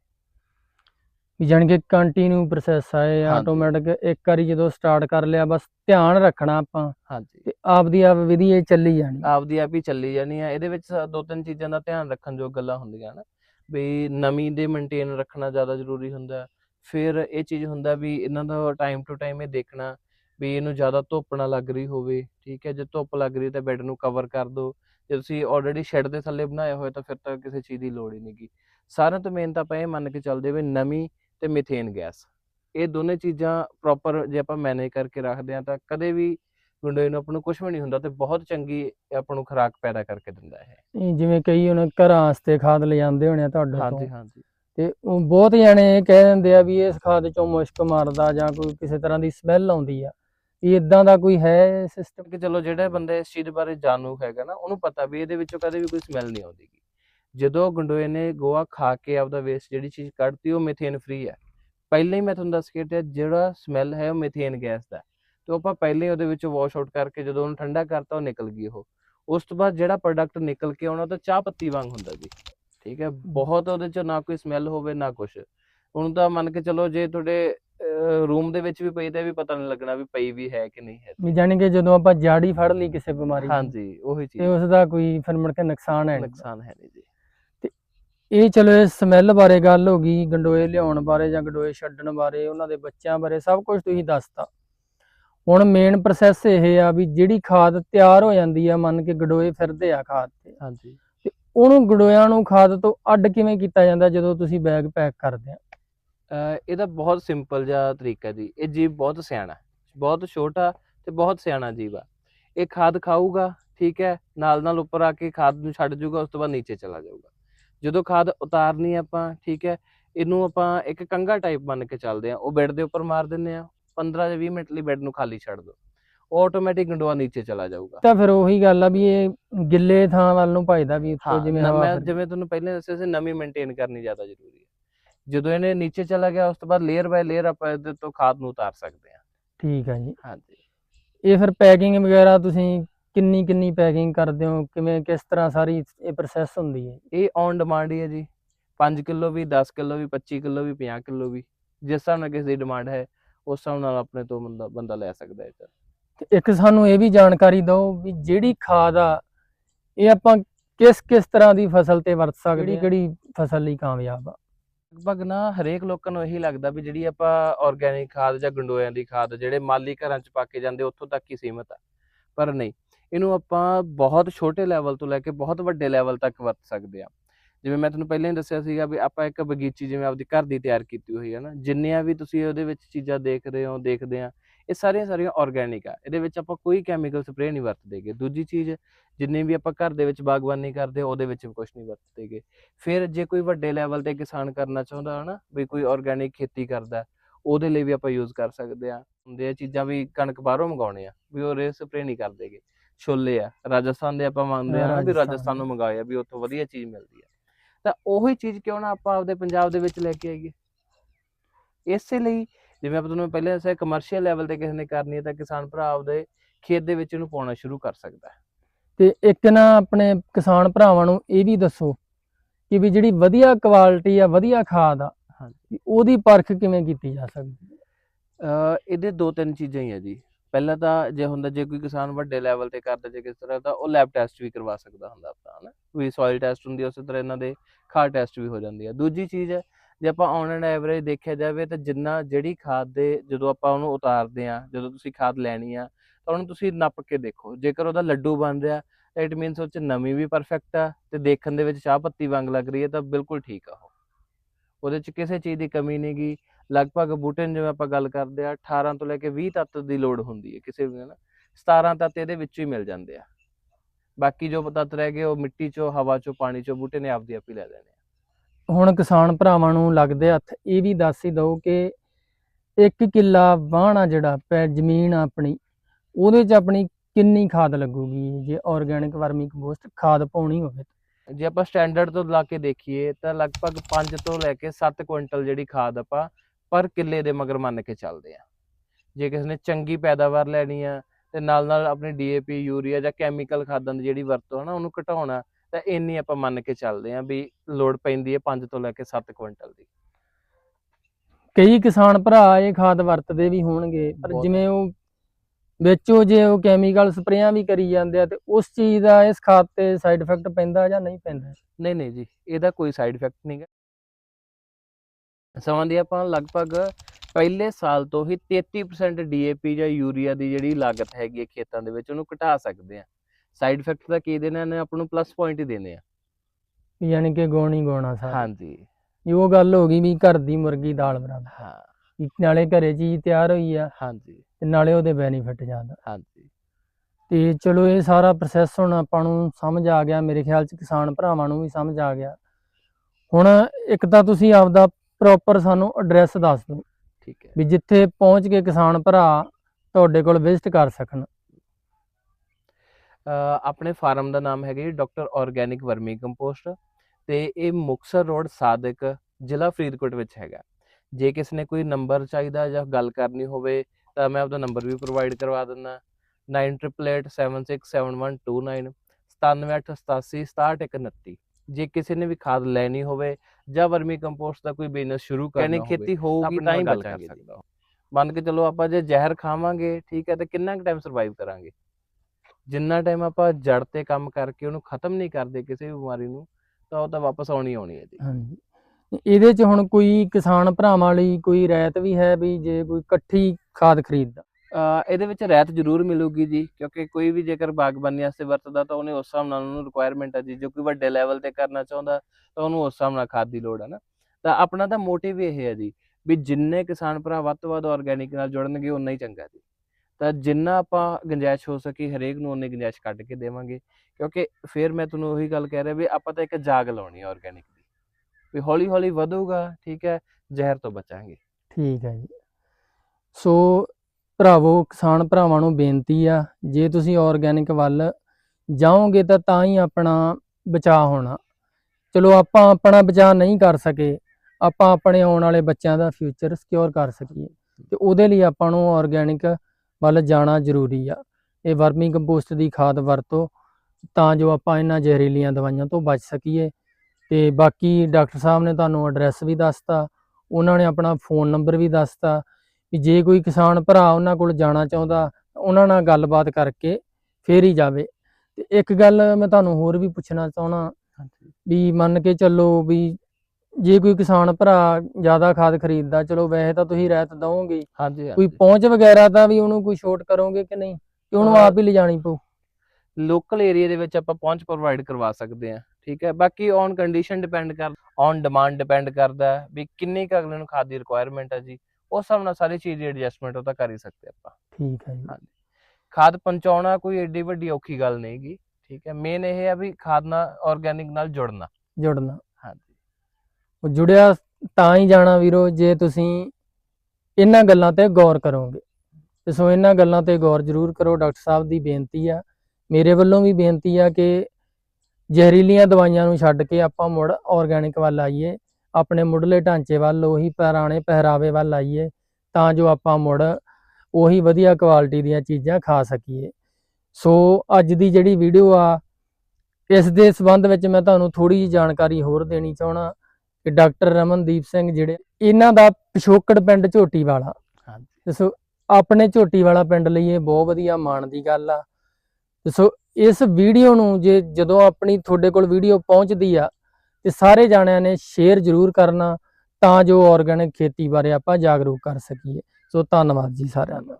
ਵੀ ਜਾਣੀ ਕਿ ਕੰਟੀਨਿਊ ਪ੍ਰੋਸੈਸ ਆ ਇਹ। ਆਟੋਮੈਟਿਕ ਇੱਕ ਵਾਰੀ ਜਦੋਂ ਸਟਾਰਟ ਕਰ ਲਿਆ ਬਸ ਧਿਆਨ ਰੱਖਣਾ ਆਪਾਂ ਹਾਂਜੀ ਤੇ ਆਪਦੀ ਆਪ ਵਿਧੀ ਇਹ ਚੱਲੀ ਜਾਣੀ ਆਪਦੀ ਆਪ ਹੀ ਚੱਲੀ ਜਾਣੀ ਆ ਇਹਦੇ ਵਿੱਚ ਦੋ ਤਿੰਨ ਚੀਜ਼ਾਂ ਦਾ ਧਿਆਨ ਰੱਖਣ ਜੋ ਗੱਲਾਂ ਹੁੰਦੀਆਂ ਨਾ ਵੀ ਨਮੀ ਦੇ ਮੇਨਟੇਨ ਰੱਖਣਾ ਜ਼ਿਆਦਾ ਜ਼ਰੂਰੀ ਹੁੰਦਾ। ਫਿਰ ਇਹ ਚੀਜ਼ ਹੁੰਦਾ ਵੀ ਇਹਨਾਂ ਦਾ ਟਾਈਮ ਟੂ ਟਾਈਮ ਇਹ ਦੇਖਣਾ ਵੀ ਇਹਨੂੰ ਜ਼ਿਆਦਾ ਧੁੱਪ ਨਾ ਲੱਗ ਰਹੀ ਹੋਵੇ ਠੀਕ ਹੈ ਜੇ ਧੁੱਪ ਲੱਗ ਰਹੀ ਤਾਂ ਬੈੱਡ ਨੂੰ ਕਵਰ ਕਰ ਦਿਓ ਜੇ ਤੁਸੀਂ ਆਲਰੇਡੀ ਸ਼ੈੱਡ ਦੇ ਥੱਲੇ ਬਣਾਇਆ ਹੋਇਆ ਤਾਂ ਫਿਰ ਤਾਂ ਕਿਸੇ ਚੀਜ਼ ਦੀ ਲੋੜ ਹੀ ਨਹੀਂਗੀ ਸਾਰਿਆਂ ਤੋਂ ਮੇਨ ਤਾਂ ਆਪਾਂ ਇਹ ਮੰਨ ਕੇ ਚੱਲਦੇ ਵੀ ਨਮੀ ਤੇ ਮੀਥੇਨ ਗੈਸ ਇਹ ਦੋਨੇ ਚੀਜ਼ਾਂ ਪ੍ਰੋਪਰ ਜੇ ਆਪਾਂ ਮੈਨੇਜ ਕਰਕੇ ਰੱਖਦੇ ਹਾਂ ਤਾਂ ਕਦੇ ਵੀ ਗੁੰਡੇ ਨੂੰ ਆਪਾਂ ਨੂੰ ਕੁਝ ਵੀ ਨਹੀਂ ਹੁੰਦਾ ਤੇ ਬਹੁਤ ਚੰਗੀ ਆਪਾਂ ਨੂੰ ਖੁਰਾਕ ਪੈਦਾ ਕਰਕੇ ਦਿੰਦਾ ਹੈ ਜਿਵੇਂ ਕਈ ਹੁਣ ਘਰਾਂ ਵਾਸਤੇ ਖਾਦ ਲਿਜਾਂਦੇ ਹੋਣੇ ਆ ਤੁਹਾਡੇ ਤੋਂ। ਹਾਂਜੀ ਹਾਂਜੀ। ਤੇ ਬਹੁਤ ਜਾਣੇ ਕਹਿ ਦਿੰਦੇ ਆ ਵੀ ਇਸ ਖਾਦ ਚੋਂ ਮੁਸ਼ਕ ਮਾਰਦਾ ਜਾਂ ਕੋਈ ਕਿਸੇ ਤਰ੍ਹਾਂ ਦੀ ਸਮੈਲ ਆਉਂਦੀ ਆ। ਵੀ ਇਦਾਂ ਦਾ ਕੋਈ ਹੈ ਸਿਸਟਮ ਕਿ ਚਲੋ ਜਿਹੜੇ ਬੰਦੇ ਇਸ ਚੀਜ਼ ਬਾਰੇ ਜਾਣੂ ਹੈਗਾ ਨਾ ਉਹਨੂੰ ਪਤਾ ਵੀ ਇਹਦੇ ਵਿੱਚੋਂ ਕਦੇ ਵੀ ਕੋਈ ਸਮੈਲ ਨਹੀਂ ਆਉਂਦੀ। ਜਦੋਂ ਗੰਡੋਏ ਨੇ ਗੋਆ ਖਾ ਕੇ ਆਪਦਾ ਵੇਸਟ ਜਿਹੜੀ ਚੀਜ਼ ਕੱਢਤੀ ਉਹ ਮੀਥੇਨ ਫ੍ਰੀ ਹੈ। ਪਹਿਲਾਂ ਹੀ ਮੈਂ ਤੁਹਾਨੂੰ ਦੱਸ ਕੇ ਹਟਿਆ ਜਿਹੜਾ ਸਮੈਲ ਹੈ ਉਹ ਮੀਥੇਨ ਗੈਸ ਦਾ। ਤੇ ਆਪਾਂ ਪਹਿਲੇ ਹੀ ਉਹਦੇ ਵਿੱਚੋਂ ਵਾਸ਼ ਆਊਟ ਕਰਕੇ ਜਦੋਂ ਉਹਨੂੰ ਠੰਡਾ ਕਰਤਾ ਉਹ ਨਿਕਲ ਗਈ ਉਹ। ਉਸ ਤੋਂ ਬਾਅਦ ਜਿਹੜਾ ਪ੍ਰੋਡਕਟ ਨਿਕਲ ਕੇ ਆਉਣਾ ਤਾਂ ਚਾਹ ਪੱਤੀ ਵਾਂਗ ਹੁੰਦਾ ਜੀ। ਠੀਕ ਹੈ? ਬਹੁਤ ਉਹਦੇ ਚ ਨਾ ਕੋਈ ਸਮੈਲ ਹੋਵੇ ਨਾ ਕੁਛ। ਹੁਣ ਤਾਂ ਮੰਨ ਕੇ ਚਲੋ ਜੇ ਤੁਹਾਡੇ ਰੂਮ ਦੇ ਵਿੱਚ ਵੀ ਪਈ ਤਾਂ ਵੀ ਪਤਾ ਨਹੀਂ ਲੱਗਣਾ ਵੀ ਪਈ ਵੀ ਹੈ ਕਿ ਨਹੀਂ ਹੈ ਵੀ ਜਾਣੀ ਕਿ ਜਦੋਂ ਆਪਾਂ ਜਾੜੀ ਫੜ ਲਈ ਕਿਸੇ ਬਿਮਾਰੀ ਦੀ, ਹਾਂਜੀ ਉਹੀ ਤੇ ਚੀਜ਼। ਉਸ ਦਾ ਕੋਈ ਫਿਰ ਮੁੜ ਕੇ ਨੁਕਸਾਨ ਹੈ ਨਹੀਂ ਨੁਕਸਾਨ ਹੈ ਨਹੀਂ ਜੀ। ਇਹ ਚਲੋ ਇਹ ਸਮੈਲ ਬਾਰੇ ਗੱਲ ਹੋ ਗਈ ਗੰਡੋਏ ਲਿਆਉਣ ਬਾਰੇ ਜਾਂ ਗੰਡੋਏ ਛੱਡਣ ਬਾਰੇ ਉਹਨਾਂ ਦੇ ਬੱਚਿਆਂ ਬਾਰੇ ਸਭ ਕੁਝ ਤੁਸੀਂ ਦੱਸਤਾ। ਹੁਣ ਮੇਨ ਪ੍ਰੋਸੈਸ ਇਹ ਆ ਵੀ ਜਿਹੜੀ ਖਾਦ ਤਿਆਰ ਹੋ ਜਾਂਦੀ ਆ ਮੰਨ ਕੇ ਗੰਡੋਏ ਫਿਰਦੇ ਆ ਖਾਦ ਤੇ ਹਾਂਜੀ। ਤੇ ਉਹਨੂੰ ਗੰਡੋਇਆਂ ਨੂੰ ਖਾਦ ਤੋਂ ਅੱਡ ਕਿਵੇਂ ਕੀਤਾ ਜਾਂਦਾ ਜਦੋਂ ਤੁਸੀਂ ਬੈਗ ਪੈਕ ਕਰਦੇ ਆ? ਇਹਦਾ ਬਹੁਤ ਸਿੰਪਲ ਜਿਹਾ ਤਰੀਕਾ ਜੀ ਇਹ ਜੀਵ ਬਹੁਤ ਸਿਆਣਾ ਬਹੁਤ ਛੋਟਾ ਤੇ ਬਹੁਤ ਸਿਆਣਾ ਜੀਵ ਆ। ਇਹ ਖਾਦ ਖਾਊਗਾ ਠੀਕ ਹੈ ਨਾਲ ਨਾਲ ਉੱਪਰ ਆ ਕੇ ਖਾਦ ਨੂੰ ਛੱਡ ਜਾਊਗਾ ਉਸ ਤੋਂ ਬਾਅਦ ਨੀਚੇ ਚਲਾ ਜਾਊਗਾ। ਜਦੋਂ ਖਾਦ ਉਤਾਰਨੀ ਆਪਾਂ ਠੀਕ ਹੈ ਇਹਨੂੰ ਆਪਾਂ ਇੱਕ ਕੰਗਾ ਟਾਈਪ ਬਣ ਕੇ ਚੱਲਦੇ ਆ ਉਹ ਬੈੱਡ ਦੇ ਉੱਪਰ ਮਾਰ ਦਿੰਨੇ ਆ 15 ਜਾਂ 20 ਮਿੰਟ ਲਈ ਬੈੱਡ ਨੂੰ ਖਾਲੀ ਛੱਡ ਦਿਓ ਉਹ ਆਟੋਮੈਟਿਕ ਗੰਡੋਆ ਨੀਚੇ ਚਲਾ ਜਾਊਗਾ। ਤਾਂ ਫਿਰ ਉਹੀ ਗੱਲ ਆ ਵੀ ਇਹ ਗਿੱਲੇ ਥਾਂ ਵੱਲ ਨੂੰ ਭਜਦਾ ਵੀ ਉੱਤੋਂ ਜਿਵੇਂ ਹਵਾ ਜਿਵੇਂ ਤੁਹਾਨੂੰ ਪਹਿਲੇ ਦੱਸਿਆ ਸੀ ਨਮੀ ਮੇਨਟੇਨ ਕਰਨੀ ਜ਼ਿਆਦਾ ਜ਼ਰੂਰੀ ਹੈ ਜਦੋਂ ਇਹਨੇ ਨੀਚੇ ਚਲਾ ਗਿਆ ਉਸ ਤੋਂ ਬਾਅਦ ਲੇਅਰ ਬਾਏ ਲੇਅਰ ਆਪਾਂ ਇਹਦੇ ਤੋਂ ਖਾਦ ਨੂੰ ਉਤਾਰ ਸਕਦੇ ਹਾਂ। ਠੀਕ ਆ ਜੀ। ਹਾਂਜੀ। ਇਹ ਫਿਰ ਪੈਕਿੰਗ ਵਗੈਰਾ ਤੁਸੀਂ ਕਿੰਨੀ ਕਿੰਨੀ ਪੈਕਿੰਗ ਕਰਦੇ ਹੋ? ਕਿਵੇਂ ਕਿਸ ਤਰ੍ਹਾਂ ਸਾਰੀ ਇਹ ਪ੍ਰੋਸੈਸ ਹੁੰਦੀ ਹੈ? ਇਹ ਔਨ ਡਿਮਾਂਡ ਹੀ ਹੈ ਜੀ। 5 ਕਿਲੋ ਵੀ 10 ਕਿਲੋ ਵੀ 25 ਕਿਲੋ ਵੀ 50 ਕਿਲੋ ਵੀ। ਜਿਸ ਹਿਸਾਬ ਨਾਲ ਕਿਸੇ ਦੀ ਡਿਮਾਂਡ ਹੈ ਉਸ ਹਿਸਾਬ ਨਾਲ ਆਪਣੇ ਤੋਂ ਬੰਦਾ ਬੰਦਾ ਲੈ ਸਕਦਾ ਹੈ ਤੇ ਇੱਕ ਸਾਨੂੰ ਇਹ ਵੀ ਜਾਣਕਾਰੀ ਦਿਓ ਵੀ ਜਿਹੜੀ ਖਾਦ ਆ ਇਹ ਆਪਾਂ ਕਿਸ ਕਿਸ ਤਰ੍ਹਾਂ ਦੀ ਫਸਲ ਤੇ ਵਰਤ ਸਕਦੇ ਕਿਹੜੀ- ਕਿਹੜੀ ਫਸਲ ਲਈ ਕਾਮਯਾਬ ਆ? ਲਗਭਗ ਨਾ ਹਰੇਕ ਲੋਕਾਂ ਨੂੰ ਇਹੀ ਲੱਗਦਾ ਵੀ ਜਿਹੜੀ ਆਪਾਂ ਆਰਗੈਨਿਕ ਖਾਦ ਜਾਂ ਗੰਡੋਇਆਂ ਦੀ ਖਾਦ ਜਿਹੜੇ ਮਾਲੀ ਘਰਾਂ 'ਚ ਪਾ ਕੇ ਜਾਂਦੇ, ਉੱਥੋਂ ਤੱਕ ਹੀ ਸੀਮਤ ਆ। ਪਰ ਨਹੀਂ, ਇਹਨੂੰ ਆਪਾਂ ਬਹੁਤ ਛੋਟੇ ਲੈਵਲ ਤੋਂ ਲੈ ਕੇ ਬਹੁਤ ਵੱਡੇ ਲੈਵਲ ਤੱਕ ਵਰਤ ਸਕਦੇ ਆ। ਜਿਵੇਂ ਮੈਂ ਤੁਹਾਨੂੰ ਪਹਿਲਾਂ ਹੀ ਦੱਸਿਆ ਸੀਗਾ ਵੀ ਆਪਾਂ ਇੱਕ ਬਗੀਚੀ ਜਿਵੇਂ ਆਪਦੀ ਘਰ ਦੀ ਤਿਆਰ ਕੀਤੀ ਹੋਈ ਹੈ ਨਾ, ਜਿੰਨੀਆਂ ਵੀ ਤੁਸੀਂ ਉਹਦੇ ਵਿੱਚ ਚੀਜ਼ਾਂ ਦੇਖ ਰਹੇ ਹੋ, ਦੇਖਦੇ ਆ ਇਹ ਸਾਰੀਆਂ ਸਾਰੀਆਂ ਆਰਗੈਨਿਕ ਆ। ਇਹਦੇ ਵਿੱਚ ਆਪਾਂ ਕੋਈ ਕੈਮੀਕਲ ਸਪਰੇਅ ਨਹੀਂ ਵਰਤਦੇਗੇ ਦੂਜੀ ਚੀਜ਼ ਜਿੰਨੀ ਵੀ ਆਪਾਂ ਘਰ ਦੇ ਵਿੱਚ ਬਾਗਬਾਨੀ ਕਰਦੇ ਉਹਦੇ ਵਿੱਚ ਵੀ ਕੁਝ ਨਹੀਂ ਵਰਤਦੇਗੇ ਫਿਰ ਜੇ ਕੋਈ ਵੱਡੇ ਲੈਵਲ ਤੇ ਕਿਸਾਨ ਕਰਨਾ ਚਾਹੁੰਦਾ ਹਨਾ ਵੀ ਕੋਈ ਆਰਗੈਨਿਕ ਖੇਤੀ ਕਰਦਾ ਉਹਦੇ ਲਈ ਵੀ ਆਪਾਂ ਯੂਜ਼ ਕਰ ਸਕਦੇ ਆ। ਹੁੰਦੇ ਆ ਚੀਜ਼ਾਂ ਵੀ ਕਣਕ ਬਾਹਰੋਂ ਮੰਗਾਉਣੇ ਆ ਵੀ ਉਹ ਰੇ ਸਪਰੇ ਨਹੀਂ ਕਰਦੇਗੇ ਛੋਲੇ ਆ ਰਾਜਸਥਾਨ ਦੇ ਆਪਾਂ ਮੰਨਦੇ ਆ ਨਾ ਵੀ ਰਾਜਸਥਾਨ ਰਾਜਸਥਾਨ ਨੂੰ ਮੰਗਾਏ ਆ ਵੀ ਉੱਥੋਂ ਵਧੀਆ ਚੀਜ਼ ਮਿਲਦੀ ਆ। ਤਾਂ ਉਹੀ ਚੀਜ਼ ਕਿਉਂ ਨਾ ਆਪਾਂ ਆਪਦੇ ਪੰਜਾਬ ਦੇ ਵਿੱਚ ਲੈ ਕੇ ਆਈਏ। ਇਸੇ ਲਈ ਜਿਵੇਂ ਆਪਾਂ ਤੁਹਾਨੂੰ ਪਹਿਲਾਂ ਦੱਸਿਆ ਕਮਰਸ਼ੀਅਲ ਲੈਵਲ ਤੇ ਕਿਸੇ ਨੇ ਕਰਨੀ ਹੈ ਤਾਂ ਕਿਸਾਨ ਭਰਾ ਆਪਦੇ ਖੇਤ ਦੇ ਵਿੱਚ ਇਹਨੂੰ ਪਾਉਣਾ ਸ਼ੁਰੂ ਕਰ ਸਕਦਾ ਹੈ। ਤੇ ਇੱਕ ਨਾ ਆਪਣੇ ਕਿਸਾਨ ਭਰਾਵਾਂ ਨੂੰ ਇਹ ਵੀ ਦੱਸੋ ਕਿ ਵੀ ਜਿਹੜੀ ਵਧੀਆ ਕੁਆਲਿਟੀ ਆ ਵਧੀਆ ਖਾਦ ਆ ਉਹਦੀ ਪਰਖ ਕਿਵੇਂ ਕੀਤੀ ਜਾ ਸਕਦੀ ਹੈ? ਇਹਦੇ ਦੋ ਤਿੰਨ ਚੀਜ਼ਾਂ ਹੀ ਆ ਜੀ। ਪਹਿਲਾਂ ਤਾਂ ਜੇ ਹੁੰਦਾ ਜੇ ਕੋਈ ਕਿਸਾਨ ਵੱਡੇ ਲੈਵਲ ਤੇ ਕਰਦਾ ਜੇ ਕਿਸ ਤਰ੍ਹਾਂ ਤਾਂ ਉਹ ਲੈਬ ਟੈਸਟ ਵੀ ਕਰਵਾ ਸਕਦਾ ਹੁੰਦਾ ਆਪਣਾ ਹਨਾ। ਵੀ ਸੋਇਲ ਟੈਸਟ ਹੁੰਦੀ ਉਸੇ ਤਰ੍ਹਾਂ ਇਹਨਾਂ ਦੇ ਖਾਦ ਟੈਸਟ ਵੀ ਹੋ ਜਾਂਦੀ ਆ। ਦੂਜੀ ਚੀਜ਼ ਹੈ ਜੇ ਆਪਾਂ ਔਨ ਐਂਡ ਐਵਰੇਜ ਦੇਖਿਆ ਜਾਵੇ ਤਾਂ ਜਿੰਨਾ ਜਿਹੜੀ ਖਾਦ ਦੇ ਜਦੋਂ ਆਪਾਂ ਉਹਨੂੰ ਉਤਾਰਦੇ ਆ ਜਦੋਂ ਤੁਸੀਂ ਖਾਦ ਲੈਣੀ ਆ, ਤਾਂ ਉਹਨੂੰ ਤੁਸੀਂ ਨੱਪ ਕੇ ਦੇਖੋ। ਜੇਕਰ ਉਹਦਾ ਲੱਡੂ ਬਣ ਰਿਹਾ ਇਟ ਮੀਨਸ ਉਹ ਚ ਨਮੀ ਵੀ ਪਰਫੈਕਟ ਆ ਤੇ ਦੇਖਣ ਦੇ ਵਿੱਚ ਚਾਹ ਪੱਤੀ ਵਾਂਗ ਲੱਗ ਰਹੀ ਹੈ ਤਾਂ ਬਿਲਕੁਲ ਠੀਕ ਆ ਉਹ। ਉਹਦੇ ਚ ਕਿਸੇ ਚੀਜ਼ ਦੀ ਕਮੀ ਨਹੀਂ ਗੀ। ਲਗਭਗ ਬੂਟੇ ਨੂੰ ਜਿਵੇਂ ਆਪਾਂ ਗੱਲ ਕਰਦੇ ਆ 18 ਤੋਂ ਲੈ ਕੇ 20 ਤੱਤ ਦੀ ਲੋੜ ਹੁੰਦੀ ਹੈ ਕਿਸੇ ਵੀ ਨਾ। 17 ਤੱਤ ਇਹਦੇ ਵਿੱਚੋਂ ਹੀ ਮਿਲ ਜਾਂਦੇ ਆ। ਬਾਕੀ ਜੋ ਤੱਤ ਰਹਿ ਗਏ ਉਹ ਮਿੱਟੀ ਚੋਂ, ਹਵਾ ਚੋਂ, ਪਾਣੀ ਚੋਂ ਬੂਟੇ ਨੇ ਆਪਦੀ ਆਪ ਹੀ ਲੈ ਲੈਣੇ ਆ। ਹੁਣ ਕਿਸਾਨ ਭਰਾਵਾਂ ਨੂੰ ਲੱਗਦੇ ਹੱਥ ਇਹ ਵੀ ਦੱਸ ਹੀ ਦਿਓ ਕਿ ਇੱਕ ਕਿੱਲਾ ਵਾਹਣਾ ਜਿਹੜਾ ਪੈ ਜ਼ਮੀਨ ਆਪਣੀ, ਉਹਦੇ 'ਚ ਆਪਣੀ ਕਿੰਨੀ ਖਾਦ ਲੱਗੂਗੀ? ਜੇ ਆਰਗੈਨਿਕ ਵਰਮੀ ਕੰਪੋਸਟ ਖਾਦ ਪਾਉਣੀ ਹੋਵੇ ਜੇ ਆਪਾਂ ਸਟੈਂਡਰਡ ਤੋਂ ਲਾ ਕੇ ਦੇਖੀਏ ਤਾਂ ਲਗਭਗ 5 ਤੋਂ ਲੈ ਕੇ 7 ਕੁਇੰਟਲ ਜਿਹੜੀ ਖਾਦ ਆਪਾਂ ਪਰ ਕਿੱਲੇ ਦੇ ਮਗਰ ਮੰਨ ਕੇ ਚੱਲਦੇ ਆ ਜੇ ਕਿਸੇ ਨੇ ਚੰਗੀ ਪੈਦਾਵਾਰ ਲੈਣੀ ਆ ਤੇ ਨਾਲ ਨਾਲ ਆਪਣੀ ਡੀਏਪੀ ਯੂਰੀਆ ਜਾਂ ਕੈਮੀਕਲ ਖਾਦਾਂ ਦੀ ਜਿਹੜੀ ਵਰਤੋਂ ਹੈ ਨਾ, ਉਹਨੂੰ ਘਟਾਉਣਾ ਤਾਂ ਇੰਨੀ ਆਪਾਂ ਮੰਨ ਕੇ ਚੱਲਦੇ ਆ ਵੀ ਲੋੜ ਪੈਂਦੀ ਹੈ 5 ਤੋਂ ਲੈ ਕੇ 7 ਕੁਇੰਟਲ ਦੀ। ਕਈ ਕਿਸਾਨ ਭਰਾ ਇਹ ਖਾਦ ਵਰਤਦੇ ਵੀ ਹੋਣਗੇ ਪਰ। ਜਿਵੇਂ ਉਹ ਵਿੱਚ ਉਹ ਜੇ ਉਹ ਕੈਮੀਕਲ ਸਪਰੇਆਂ ਵੀ ਕਰੀ ਜਾਂਦੇ ਆ ਤੇ ਉਸ ਚੀਜ਼ ਦਾ ਇਸ ਖਾਦ ਤੇ ਸਾਈਡ ਇਫੈਕਟ ਪੈਂਦਾ ਜਾਂ ਨਹੀਂ ਪੈਂਦਾ? ਨਹੀਂ ਨਹੀਂ ਜੀ ਇਹਦਾ ਕੋਈ ਸਾਈਡ ਇਫੈਕਟ ਨਹੀਂ ਹੈ ਸਮਾਂ ਦੀ ਆਪਾਂ ਲਗਭਗ ਪਹਿਲੇ ਸਾਲ ਤੋਂ ਹੀ 33% ਡੀਏਪੀ ਜਾਂ ਯੂਰੀਆ ਦੀ ਜਿਹੜੀ ਲਾਗਤ ਹੈਗੀ ਹੈ ਖੇਤਾਂ ਦੇ ਵਿੱਚ ਉਹਨੂੰ ਘਟਾ ਸਕਦੇ ਆ ਸਾਈਡ ਇਫੈਕਟ ਦਾ ਕੀ ਦੇਣਾ ਨੇ ਆਪਾਂ ਨੂੰ ਪਲੱਸ ਪੁਆਇੰਟ ਹੀ ਦੇਣੇ ਆ। ਯਾਨੀ ਕਿ ਗੋਣ ਹੀ ਗੋਣਾ ਸਾਰਾ। ਹਾਂਜੀ। ਇਹ ਉਹ ਗੱਲ ਹੋ ਗਈ ਵੀ ਘਰ ਦੀ ਮੁਰਗੀ ਦਾਲ ਬਰਾਬਰ ਹਾਂ। ਨਾਲੇ ਘਰੇ ਚੀਜ਼ ਤਿਆਰ ਹੋਈ ਆ ਹਾਂਜੀ। ਤੇ ਨਾਲੇ ਉਹਦੇ ਬੈਨੀਫਿਟ ਜ਼ਿਆਦਾ। ਹਾਂਜੀ। ਤੇ ਚਲੋ ਇਹ ਸਾਰਾ ਪ੍ਰੋਸੈਸ ਹੁਣ ਆਪਾਂ ਨੂੰ ਸਮਝ ਆ ਗਿਆ। ਮੇਰੇ ਖਿਆਲ ਚ ਕਿਸਾਨ ਭਰਾਵਾਂ ਨੂੰ ਵੀ ਸਮਝ ਆ ਗਿਆ। ਹੁਣ ਇੱਕ ਤਾਂ ਤੁਸੀਂ ਆਪਦਾ ਪ੍ਰੋਪਰ ਸਾਨੂੰ ਐਡਰੈਸ ਦੱਸ ਦਿਓ। ਠੀਕ ਹੈ। ਵੀ ਜਿੱਥੇ ਪਹੁੰਚ ਕੇ ਕਿਸਾਨ ਭਰਾ ਤੁਹਾਡੇ ਕੋਲ ਵਿਜ਼ਿਟ ਕਰ ਸਕਣ। ਆਪਣੇ ਫਾਰਮ ਦਾ ਨਾਮ ਹੈਗਾ ਜੀ ਡਾਕਟਰ ਆਰਗੈਨਿਕ ਵਰਮੀ ਕੰਪੋਸਟ ਤੇ ਇਹ ਮੁਕਸਰ ਰੋਡ ਸਾਦਿਕ ਜ਼ਿਲ੍ਹਾ ਫਰੀਦਕੋਟ ਵਿੱਚ ਹੈਗਾ। ਜੇ ਕਿਸੇ ਨੇ ਕੋਈ ਨੰਬਰ ਚਾਹੀਦਾ ਜਾਂ ਗੱਲ ਕਰਨੀ ਹੋਵੇ ਤਾਂ ਮੈਂ ਆਪਦਾ ਨੰਬਰ ਵੀ ਪ੍ਰੋਵਾਈਡ ਕਰਵਾ ਦਿੰਦਾ। 9888767129 9788876129 ਜੇ ਕਿਸੇ ਨੇ ਵੀ ਖਾਦ ਲੈਣੀ ਹੋਵੇ ਜਾਂ ਵਰਮੀ ਕੰਪੋਸਟ ਦਾ ਕੋਈ ਬਿਜ਼ਨਸ ਸ਼ੁਰੂ ਕਰਨਾ ਹੋਵੇ ਖੇਤੀ ਹੋਊਗੀ ਤਾਂ ਹੀ ਗੱਲ ਕਰ ਸਕਦਾ ਮੰਨ ਕੇ ਚਲੋ ਆਪਾਂ ਜੇ ਜ਼ਹਿਰ ਖਾਵਾਂਗੇ ਠੀਕ ਹੈ ਤੇ ਕਿੰਨਾ ਕੁ ਟਾਈਮ ਸਰਵਾਈਵ ਕਰਾਂਗੇ? ਜਿੰਨਾ ਟਾਈਮ ਆਪਾਂ ਜੜ ਤੇ ਕੰਮ ਕਰਕੇ ਉਹਨੂੰ ਖਤਮ ਨਹੀਂ ਕਰਦੇ ਕਿਸੇ ਵੀ ਬਿਮਾਰੀ ਨੂੰ ਤਾਂ ਉਹ ਤਾਂ ਵਾਪਸ ਆਉਣੀ ਆਉਣੀ ਹੈ ਜੀ। ਹਾਂਜੀ। ਇਹਦੇ ਚ ਹੁਣ ਕੋਈ ਕਿਸਾਨ ਭਰਾਵਾਂ ਲਈ ਕੋਈ ਰਾਇਤ ਵੀ ਹੈ ਵੀ ਜੇ ਕੋਈ ਇਕੱਠੀ ਖਾਦ ਖਰੀਦਦਾ? ਇਹਦੇ ਵਿੱਚ ਰਹਿਤ ਜ਼ਰੂਰ ਮਿਲੂਗੀ ਜੀ ਕਿਉਂਕਿ ਕੋਈ ਵੀ ਜੇਕਰ ਬਾਗਬਾਨੀ ਵਾਸਤੇ ਵਰਤਦਾ ਤਾਂ ਉਹਨੇ ਉਸ ਹਿਸਾਬ ਨਾਲ ਉਹਨੂੰ ਰਿਕੁਆਇਰਮੈਂਟ ਹੈ ਜੀ ਜੋ ਕੋਈ ਵੱਡੇ ਲੈਵਲ ਤੇ ਕਰਨਾ ਚਾਹੁੰਦਾ ਤਾਂ ਉਹਨੂੰ ਉਸ ਹਿਸਾਬ ਨਾਲ ਖਾਦ ਦੀ ਲੋੜ ਹੈ ਨਾ। ਤਾਂ ਆਪਣਾ ਤਾਂ ਮੋਟਿਵ ਇਹ ਹੈ ਜੀ ਵੀ ਜਿੰਨੇ ਕਿਸਾਨ ਭਰਾ ਵੱਧ ਤੋਂ ਵੱਧ ਆਰਗੈਨਿਕ ਨਾਲ ਜੁੜਨਗੇ ਉਨਾ ਹੀ ਚੰਗਾ ਜੀ। ਤਾਂ ਜਿੰਨਾ ਆਪਾਂ ਗੁੰਜਾਇਸ਼ ਹੋ ਸਕੀ ਹਰੇਕ ਨੂੰ ਉਨੀ ਗੁੰਜਾਇਸ਼ ਕੱਢ ਕੇ ਦੇਵਾਂਗੇ। ਕਿਉਂਕਿ ਫਿਰ ਮੈਂ ਤੁਹਾਨੂੰ ਉਹੀ ਗੱਲ ਕਹਿ ਰਿਹਾ ਵੀ ਆਪਾਂ ਤਾਂ ਇੱਕ ਜਾਗ ਲਾਉਣੀ ਹੈ ਆਰਗੈਨਿਕ ਦੀ। ਵੀ ਹੌਲੀ ਹੌਲੀ ਵਧੂਗਾ, ਠੀਕ ਹੈ, ਜ਼ਹਿਰ ਤੋਂ ਬਚਾਂਗੇ। ਠੀਕ ਹੈ ਜੀ। ਸੋ ਭਰਾਵੋ, ਕਿਸਾਨ ਭਰਾਵਾਂ ਨੂੰ ਬੇਨਤੀ ਆ, ਜੇ ਤੁਸੀਂ ਆਰਗੈਨਿਕ ਵੱਲ ਜਾਓਗੇ ਤਾਂ ਤਾਂ ਹੀ ਆਪਣਾ ਬਚਾਅ ਹੋਣਾ। ਚਲੋ ਆਪਾਂ ਆਪਣਾ ਬਚਾਅ ਨਹੀਂ ਕਰ ਸਕੇ, ਆਪਾਂ ਆਪਣੇ ਆਉਣ ਵਾਲੇ ਬੱਚਿਆਂ ਦਾ ਫਿਊਚਰ ਸਿਕਿਉਰ ਕਰ ਸਕੀਏ। ਤੇ ਉਹਦੇ ਲਈ ਆਪਾਂ ਨੂੰ ਆਰਗੈਨਿਕ ਵੱਲ ਜਾਣਾ ਜ਼ਰੂਰੀ ਆ। ਇਹ ਵਰਮੀ ਕੰਪੋਸਟ ਦੀ ਖਾਦ ਵਰਤੋ ਤਾਂ ਜੋ ਆਪਾਂ ਇਹਨਾਂ ਜ਼ਹਿਰੀਲੀਆਂ ਦਵਾਈਆਂ ਤੋਂ ਬਚ ਸਕੀਏ। ਤੇ ਬਾਕੀ ਡਾਕਟਰ ਸਾਹਿਬ ਨੇ ਤੁਹਾਨੂੰ ਐਡਰੈਸ ਵੀ ਦੱਸਤਾ ਉਹਨਾਂ ਨੇ ਆਪਣਾ ਫੋਨ ਨੰਬਰ ਵੀ ਦੱਸਤਾ ਕਿ ਜੇ ਕੋਈ ਕਿਸਾਨ ਭਰਾ ਉਹਨਾਂ ਕੋਲ ਜਾਣਾ ਚਾਹੁੰਦਾ ਉਹਨਾਂ ਨਾਲ ਗੱਲਬਾਤ ਕਰਕੇ ਫੇਰ ਹੀ ਜਾਵੇ। ਤੇ ਇੱਕ ਗੱਲ ਮੈਂ ਤੁਹਾਨੂੰ ਹੋਰ ਵੀ ਪੁੱਛਣਾ ਚਾਹਣਾ ਵੀ ਮੰਨ ਕੇ ਚੱਲੋ ਵੀ ਜੇ ਕੋਈ ਕਿਸਾਨ ਭਰਾ ਜ਼ਿਆਦਾ ਖਾਦ ਖਰੀਦਦਾ ਚਲੋ ਵੈਸੇ ਤਾਂ ਤੁਸੀਂ ਰਹਿਤ ਦਵੋਗੇ ਹਾਂਜੀ ਕੋਈ ਪਹੁੰਚ ਵਗੈਰਾ ਦਾ ਵੀ ਉਹਨੂੰ ਕੋਈ ਛੋਟ ਕਰੋਗੇ ਕਿ ਨਹੀਂ? ਕਿ ਉਹਨੂੰ ਆਪ ਹੀ ਲਿਜਾਣੀ ਪਊ? ਲੋਕਲ ਏਰੀਆ ਦੇ ਵਿੱਚ ਆਪਾਂ ਪਹੁੰਚ ਪ੍ਰੋਵਾਈਡ ਕਰਵਾ ਸਕਦੇ ਹਾਂ ਠੀਕ ਹੈ? ਬਾਕੀ ਔਨ ਕੰਡੀਸ਼ਨ ਡਿਪੈਂਡ ਕਰ ਔਨ ਡਿਮਾਂਡ ਡਿਪੈਂਡ ਕਰਦਾ ਵੀ ਕਿੰਨੀ ਕੁ ਅਗਲੇ ਨੂੰ ਖਾਦ ਦੀ ਰਿਕੁਆਇਰਮੈਂਟ ਹੈ ਜੀ। ਉਸ ਹਿਸਾਬ ਨਾਲ ਸਾਰੀ ਚੀਜ਼ ਦੀ ਐਡਜਸਟਮੈਂਟ ਉਹ ਤਾਂ ਕਰ ਹੀ ਸਕਦੇ ਆਪਾਂ। ਠੀਕ ਹੈ ਜੀ। ਹਾਂਜੀ। ਖਾਦ ਪਹੁੰਚਾਉਣਾ ਕੋਈ ਏਡੀ ਵੱਡੀ ਔਖੀ ਗੱਲ ਨਹੀਂਗੀ ਠੀਕ ਹੈ? ਮੇਨ ਇਹ ਹੈ ਵੀ ਖਾਦ ਨਾਲ ਆਰਗੈਨਿਕ ਨਾਲ ਜੁੜਨਾ। ਜੁੜਨਾ। ਉਹ ਜੁੜਿਆ ਤਾਂ ਹੀ ਜਾਣਾ ਵੀਰੋ, ਜੇ ਤੁਸੀਂ ਇਹਨਾਂ ਗੱਲਾਂ ਤੇ ਗੌਰ ਕਰੋਗੇ। ਤੇ ਸੋ ਇਹਨਾਂ ਗੱਲਾਂ ਤੇ ਗੌਰ ਜ਼ਰੂਰ ਕਰੋ। ਡਾਕਟਰ ਸਾਹਿਬ ਦੀ ਬੇਨਤੀ ਆ, ਮੇਰੇ ਵੱਲੋਂ ਵੀ ਬੇਨਤੀ ਆ ਕਿ ਜ਼ਹਿਰੀਲੀਆਂ ਦਵਾਈਆਂ ਨੂੰ ਛੱਡ ਕੇ ਆਪਾਂ ਮੁੜ ਆਰਗੈਨਿਕ ਵੱਲ ਆਈਏ, ਆਪਣੇ ਮੁੱਢਲੇ ਢਾਂਚੇ ਵੱਲ, ਉਹੀ ਪੁਰਾਣੇ ਪਹਿਰਾਵੇ ਵੱਲ ਆਈਏ, ਤਾਂ ਜੋ ਆਪਾਂ ਮੁੜ ਉਹੀ ਵਧੀਆ ਕੁਆਲਿਟੀ ਦੀਆਂ ਚੀਜ਼ਾਂ ਖਾ ਸਕੀਏ। ਸੋ ਅੱਜ ਦੀ ਜਿਹੜੀ ਵੀਡੀਓ ਆ, ਇਸ ਦੇ ਸੰਬੰਧ ਵਿੱਚ ਮੈਂ ਤੁਹਾਨੂੰ ਥੋੜੀ ਜਿਹੀ ਜਾਣਕਾਰੀ ਹੋਰ ਦੇਣੀ ਚਾਹਣਾ ਕਿ ਡਾਕਟਰ ਰਮਨਦੀਪ ਸਿੰਘ ਜਿਹੜੇ ਇਹਨਾਂ ਦਾ ਪਿਛੋਕੜ ਪਿੰਡ ਝੋਟੀ ਵਾਲਾ ਹਾਂਜੀ। ਸੋ ਆਪਣੇ ਝੋਟੀ ਵਾਲਾ ਪਿੰਡ ਲਈ ਇਹ ਬਹੁਤ ਵਧੀਆ ਮਾਣ ਦੀ ਗੱਲ ਆ। ਸੋ ਇਸ ਵੀਡੀਓ ਨੂੰ ਜੇ ਜਦੋਂ ਆਪਣੀ ਤੁਹਾਡੇ ਕੋਲ ਵੀਡੀਓ ਪਹੁੰਚਦੀ ਆ ਤੇ ਸਾਰੇ ਜਾਣਿਆਂ ਨੇ ਸ਼ੇਅਰ ਜ਼ਰੂਰ ਕਰਨਾ ਤਾਂ ਜੋ ਆਰਗੈਨਿਕ ਖੇਤੀ ਬਾਰੇ ਆਪਾਂ ਜਾਗਰੂਕ ਕਰ ਸਕੀਏ। ਸੋ ਧੰਨਵਾਦ ਜੀ ਸਾਰਿਆਂ ਦਾ।